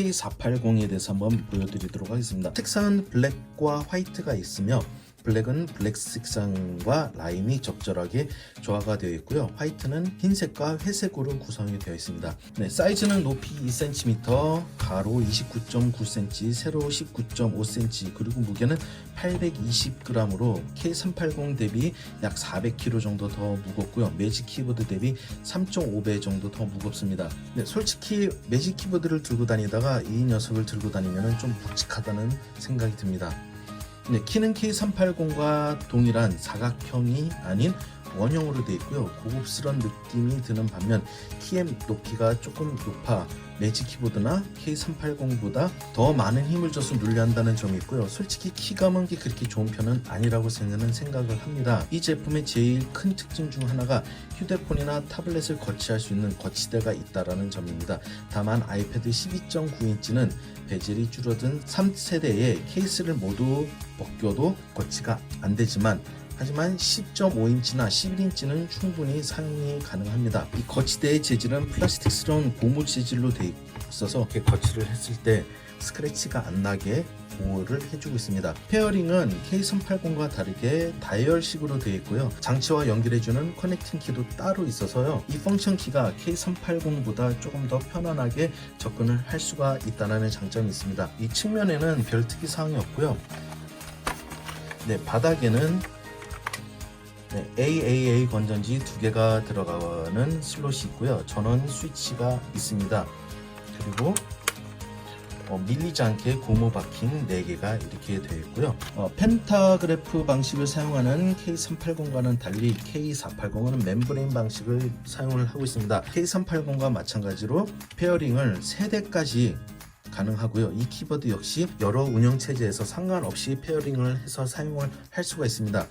다음으로 K480에 대해서 한번 보여드리도록 하겠습니다. 색상은 블랙과 화이트가 있으며 블랙은 블랙 색상과 라인이 적절하게 조화가 되어 있고요. 화이트는 흰색과 회색으로 구성이 되어 있습니다. 네, 사이즈는 높이 2cm, 가로 29.9cm, 세로 19.5cm, 그리고 무게는 820g으로 K380 대비 약 400kg 정도 더 무겁고요. 매직 키보드 대비 3.5배 정도 더 무겁습니다. 네, 솔직히 매직 키보드를 들고 다니다가 이 녀석을 들고 다니면 좀 묵직하다는 생각이 듭니다. 네, 키는 K380과 동일한 사각형이 아닌 원형으로 되어 있고요. 고급스러운 느낌이 드는 반면 키의 높이가 조금 높아 매직 키보드나 K380보다 더 많은 힘을 줘서 눌려 한다는 점이 있고요. 솔직히 키감은 게 그렇게 좋은 편은 아니라고 저는 생각을 합니다. 이 제품의 제일 큰 특징 중 하나가 휴대폰이나 타블렛을 거치할 수 있는 거치대가 있다라는 점입니다. 다만 아이패드 12.9인치는 베젤이 줄어든 3세대의 케이스를 모두 벗겨도 거치가 안 되지만 하지만 10.5인치나 11인치는 충분히 사용이 가능합니다. 이 거치대의 재질은 플라스틱스러운 고무 재질로 되어 있어서 이렇게 거치를 했을 때 스크래치가 안 나게 보호를 해주고 있습니다. 페어링은 K380과 다르게 다이얼식으로 되어 있고요. 장치와 연결해주는 커넥팅 키도 따로 있어서요. 이 펑션 키가 K380보다 조금 더 편안하게 접근을 할 수가 있다는 장점이 있습니다. 이 측면에는 별 특이 사항이 없고요. 네, 바닥에는 네, AAA 건전지 두 개가 들어가는 슬롯이 있고요. 전원 스위치가 있습니다. 그리고 어, 밀리지 않게 고무 바킹 4개가 이렇게 되어 있고요. 어, 펜타그래프 방식을 사용하는 K380과는 달리 K480은 멤브레인 방식을 사용을 하고 있습니다. K380과 마찬가지로 페어링을 3대까지 가능하고요. 이 키보드 역시 여러 운영 체제에서 상관없이 페어링을 해서 사용을 할 수가 있습니다.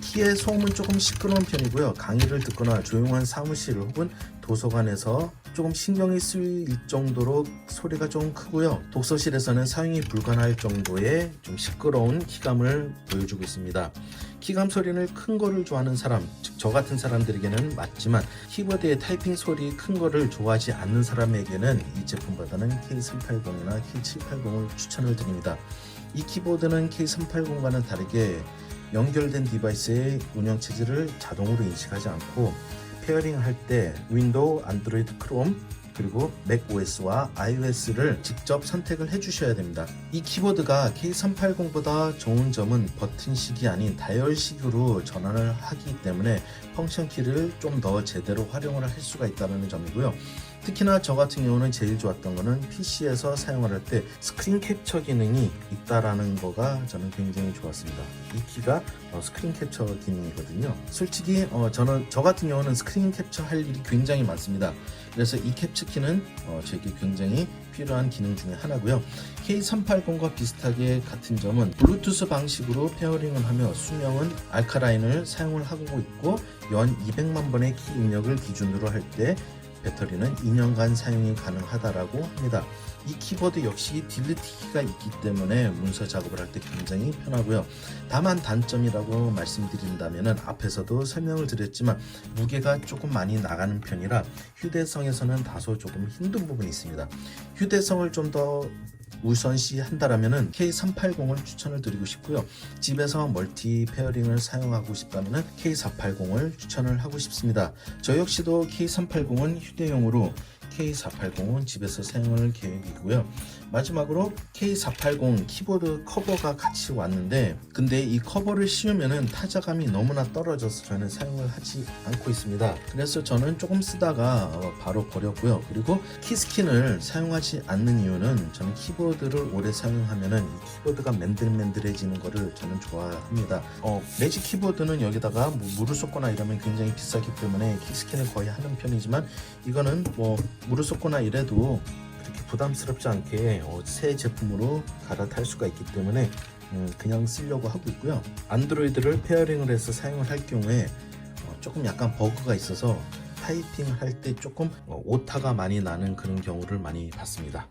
키의 소음은 조금 시끄러운 편이고요. 강의를 듣거나 조용한 사무실 혹은 도서관에서 조금 신경이 쓰일 정도로 소리가 좀 크고요. 독서실에서는 사용이 불가능할 정도의 좀 시끄러운 키감을 보여주고 있습니다. 키감 소리를 큰 거를 좋아하는 사람, 즉 저 같은 사람들에게는 맞지만 키보드의 타이핑 소리 큰 거를 좋아하지 않는 사람에게는 이 제품보다는 K380이나 K780을 추천을 드립니다. 이 키보드는 K380과는 다르게 연결된 디바이스의 운영 체제를 자동으로 인식하지 않고 페어링 할 때 윈도우, 안드로이드 크롬 그리고 맥 OS와 iOS를 직접 선택을 해주셔야 됩니다. 이 키보드가 K380보다 좋은 점은 버튼식이 아닌 다이얼식으로 전환을 하기 때문에 펑션 키를 좀 더 제대로 활용을 할 수가 있다는 점이고요. 특히나 저 같은 경우는 제일 좋았던 거는 PC에서 사용을 할 때 스크린 캡처 기능이 있다라는 거가 저는 굉장히 좋았습니다. 이 키가 어, 스크린 캡처 기능이거든요. 솔직히 어, 저는 저 같은 경우는 스크린 캡처 할 일이 굉장히 많습니다. 그래서 이 캡처 키는 어, 제게 굉장히 필요한 기능 중에 하나고요. K380과 비슷하게 같은 점은 블루투스 방식으로 페어링을 하며 수명은 알카라인을 사용을 하고 있고 연 200만 번의 키 입력을 기준으로 할때 배터리는 2년간 사용이 가능하다라고 합니다. 이 키보드 역시 딜리트 키가 있기 때문에 문서 작업을 할 때 굉장히 편하고요. 다만 단점이라고 말씀드린다면 앞에서도 설명을 드렸지만 무게가 조금 많이 나가는 편이라 휴대성에서는 다소 조금 힘든 부분이 있습니다. 휴대성을 좀더 우선시 한다라면은 K380을 추천을 드리고 싶고요. 집에서 멀티 페어링을 사용하고 싶다면은 K480을 추천을 하고 싶습니다. 저 역시도 K380은 휴대용으로 K480은 집에서 사용할 계획이고요. 마지막으로 K480 키보드 커버가 같이 왔는데 근데 이 커버를 씌우면은 타자감이 너무나 떨어져서 저는 사용을 하지 않고 있습니다. 그래서 저는 조금 쓰다가 어, 바로 버렸고요. 그리고 키스킨을 사용하지 않는 이유는 저는 키보드를 오래 사용하면은 이 키보드가 맨들맨들해지는 거를 저는 좋아합니다. 어, 매직 키보드는 여기다가 뭐 물을 쏟거나 이러면 굉장히 비싸기 때문에 키스킨을 거의 하는 편이지만 이거는 뭐 물을 쏟거나 이래도 그렇게 부담스럽지 않게 어, 새 제품으로 갈아탈 수가 있기 때문에 음, 그냥 쓰려고 하고 있고요. 안드로이드를 페어링을 해서 사용을 할 경우에 어, 조금 약간 버그가 있어서 타이핑을 할때 조금 어, 오타가 많이 나는 그런 경우를 많이 봤습니다.